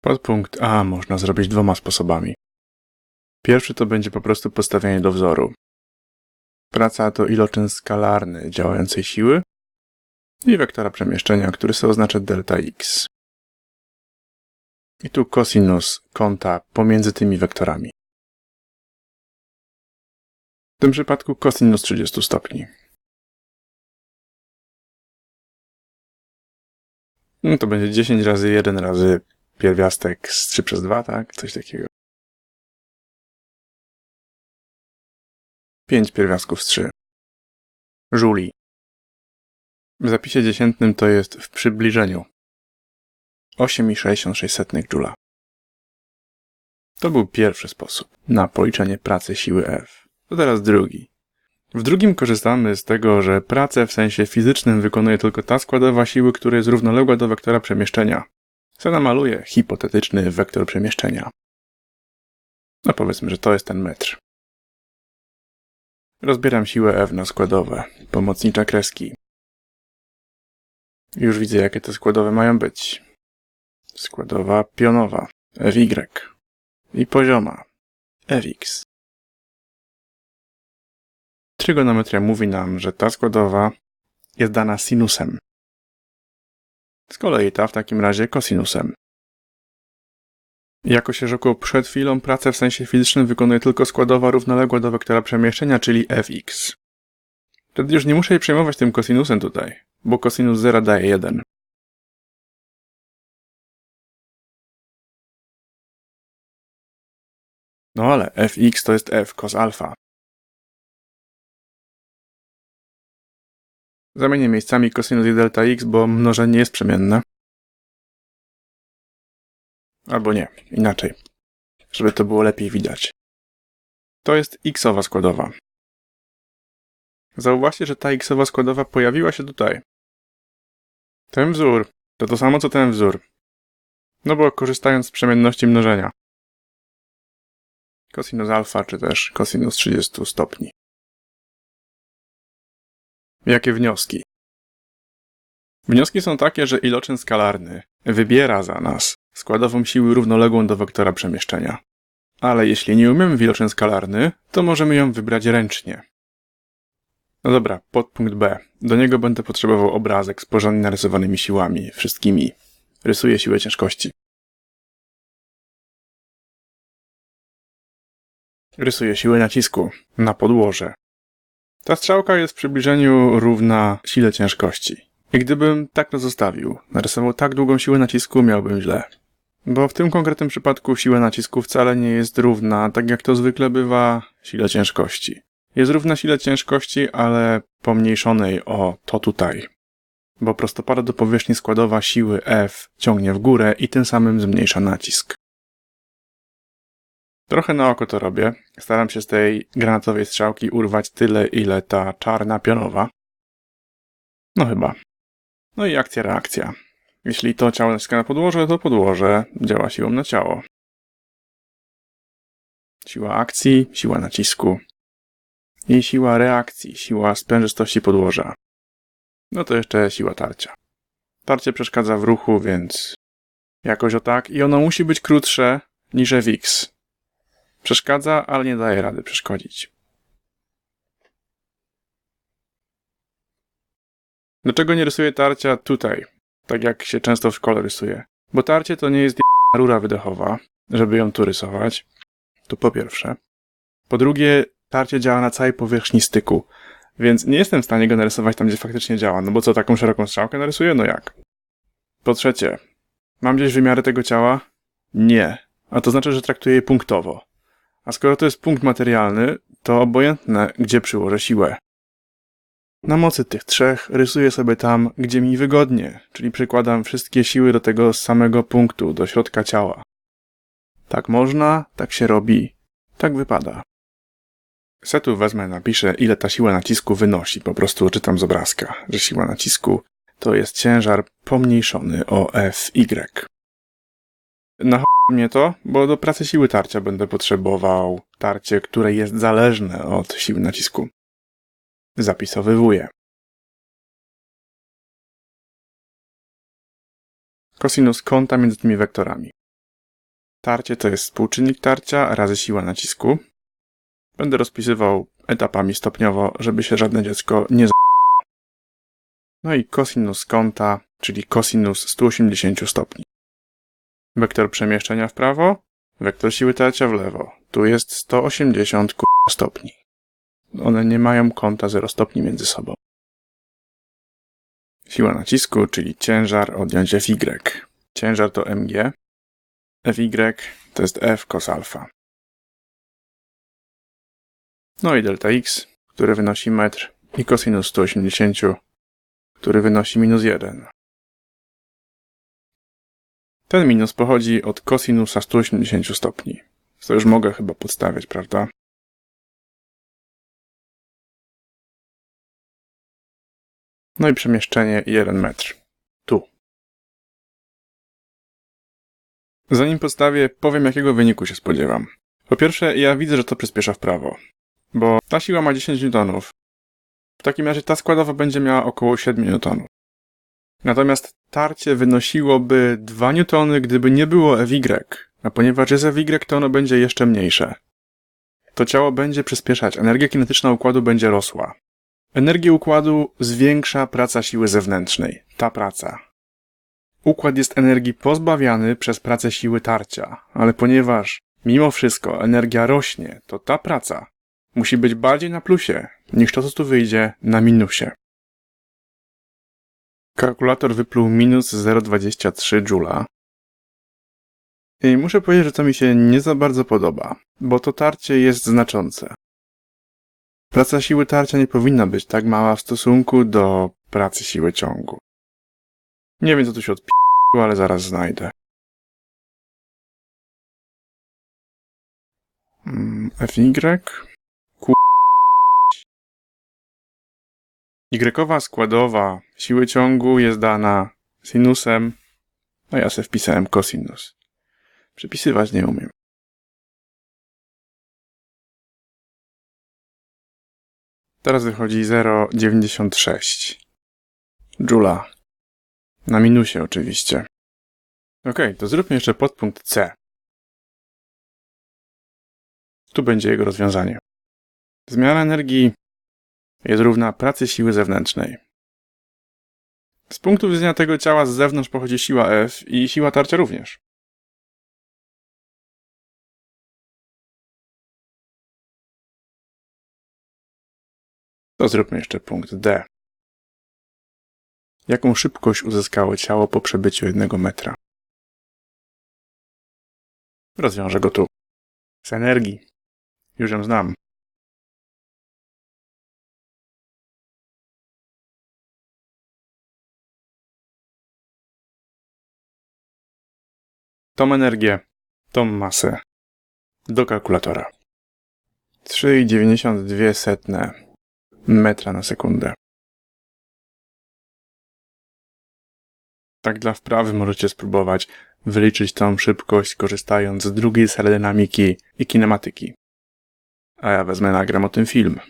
Podpunkt A można zrobić dwoma sposobami. Pierwszy to będzie po prostu postawienie do wzoru. Praca to iloczyn skalarny działającej siły i wektora przemieszczenia, który sobie oznacza delta x. I tu kosinus kąta pomiędzy tymi wektorami. W tym przypadku kosinus 30 stopni. No to będzie 10 razy 1 razy pierwiastek z 3 przez 2, tak? Coś takiego. 5 pierwiastków z 3. Żuli. W zapisie dziesiętnym to jest w przybliżeniu 8,66 Joula. To był pierwszy sposób na policzenie pracy siły F. To teraz drugi. W drugim korzystamy z tego, że pracę w sensie fizycznym wykonuje tylko ta składowa siły, która jest równoległa do wektora przemieszczenia. Co namaluje hipotetyczny wektor przemieszczenia. No powiedzmy, że to jest ten metr. Rozbieram siłę F na składowe, pomocnicze kreski. Już widzę, jakie te składowe mają być. Składowa pionowa, FY. I pozioma, FX. Trygonometria mówi nam, że ta składowa jest dana sinusem. Z kolei ta w takim razie kosinusem. Jako się rzekło przed chwilą, pracę w sensie fizycznym wykonuje tylko składowa równoległa do wektora przemieszczenia, czyli fx. Wtedy już nie muszę jej przejmować tym kosinusem tutaj, bo kosinus 0 daje 1. No ale fx to jest f cos alfa. Zamienię miejscami cosinus i delta x, bo mnożenie jest przemienne. Albo nie, inaczej. Żeby to było lepiej widać. To jest xowa składowa. Zauważcie, że ta xowa składowa pojawiła się tutaj. Ten wzór to to samo co ten wzór. No bo korzystając z przemienności mnożenia. Cosinus alfa czy też cosinus 30 stopni. Jakie wnioski? Wnioski są takie, że iloczyn skalarny wybiera za nas składową siły równoległą do wektora przemieszczenia. Ale jeśli nie umiemy w iloczyn skalarny, to możemy ją wybrać ręcznie. No dobra, podpunkt B. Do niego będę potrzebował obrazek z porządnie narysowanymi siłami, wszystkimi. Rysuję siłę ciężkości. Rysuję siłę nacisku na podłoże. Ta strzałka jest w przybliżeniu równa sile ciężkości. I gdybym tak to zostawił, narysował tak długą siłę nacisku, miałbym źle. Bo w tym konkretnym przypadku siła nacisku wcale nie jest równa, tak jak to zwykle bywa, sile ciężkości. Jest równa sile ciężkości, ale pomniejszonej o to tutaj. Bo prostopada do powierzchni składowa siły F ciągnie w górę i tym samym zmniejsza nacisk. Trochę na oko to robię. Staram się z tej granatowej strzałki urwać tyle, ile ta czarna pionowa. No chyba. No i akcja, reakcja. Jeśli to ciało naciska na podłoże, to podłoże działa siłą na ciało. Siła akcji, siła nacisku. I siła reakcji, siła sprężystości podłoża. No to jeszcze siła tarcia. Tarcie przeszkadza w ruchu, więc jakoś o tak. I ono musi być krótsze niż fx. Przeszkadza, ale nie daje rady przeszkodzić. Dlaczego nie rysuję tarcia tutaj, tak jak się często w szkole rysuje? Bo tarcie to nie jest rura wydechowa, żeby ją tu rysować. To po pierwsze. Po drugie, tarcie działa na całej powierzchni styku, więc nie jestem w stanie go narysować tam, gdzie faktycznie działa. No bo co, taką szeroką strzałkę narysuję? No jak? Po trzecie, mam gdzieś wymiary tego ciała? Nie. A to znaczy, że traktuję je punktowo. A skoro to jest punkt materialny, to obojętne, gdzie przyłożę siłę. Na mocy tych trzech rysuję sobie tam, gdzie mi wygodnie, czyli przykładam wszystkie siły do tego samego punktu, do środka ciała. Tak można, tak się robi, tak wypada. Setu wezmę, napiszę, ile ta siła nacisku wynosi. Po prostu czytam z obrazka, że siła nacisku to jest ciężar pomniejszony o Fy. Na mnie to, bo do pracy siły tarcia będę potrzebował tarcie, które jest zależne od siły nacisku. Zapisowywuję. Kosinus kąta między tymi wektorami. Tarcie to jest współczynnik tarcia razy siła nacisku. Będę rozpisywał etapami stopniowo, żeby się żadne dziecko nie z... No i kosinus kąta, czyli kosinus 180 stopni. Wektor przemieszczenia w prawo, wektor siły tarcia w lewo. Tu jest 180 ku- stopni. One nie mają kąta 0 stopni między sobą. Siła nacisku, czyli ciężar odjąć Fy. Ciężar to mg. Fy to jest F cos alfa. No i delta x, które wynosi metr i cosinus 180, który wynosi minus 1. Ten minus pochodzi od kosinusa 180 stopni. To już mogę chyba podstawiać, prawda? No i przemieszczenie 1 metr. Tu. Zanim podstawię, powiem jakiego wyniku się spodziewam. Po pierwsze, ja widzę, że to przyspiesza w prawo. Bo ta siła ma 10 newtonów. W takim razie ta składowa będzie miała około 7 newtonów. Natomiast tarcie wynosiłoby 2 newtony, gdyby nie było FY. A ponieważ jest FY, to ono będzie jeszcze mniejsze. To ciało będzie przyspieszać, energia kinetyczna układu będzie rosła. Energię układu zwiększa praca siły zewnętrznej. Ta praca. Układ jest energii pozbawiany przez pracę siły tarcia, ale ponieważ mimo wszystko energia rośnie, to ta praca musi być bardziej na plusie niż to, co tu wyjdzie na minusie. Kalkulator wypluł minus 0,23 joula. I muszę powiedzieć, że to mi się nie za bardzo podoba, bo to tarcie jest znaczące. Praca siły tarcia nie powinna być tak mała w stosunku do pracy siły ciągu. Nie wiem, co tu się odpiło, ale zaraz znajdę. Mm, FY Y składowa siły ciągu jest dana sinusem, a ja sobie wpisałem cosinus. Przepisywać nie umiem. Teraz wychodzi 0,96. Joula. Na minusie oczywiście. Ok, to zróbmy jeszcze podpunkt C. Tu będzie jego rozwiązanie. Zmiana energii jest równa pracy siły zewnętrznej. Z punktu widzenia tego ciała z zewnątrz pochodzi siła F i siła tarcia również. To zróbmy jeszcze punkt D. Jaką szybkość uzyskało ciało po przebyciu jednego metra? Rozwiążę go tu. Z energii. Już ją znam. Tą energię, tą masę do kalkulatora. 3,92 metra na sekundę. Tak dla wprawy możecie spróbować wyliczyć tą szybkość korzystając z drugiej zasady dynamiki i kinematyki. A ja wezmę nagram o tym film.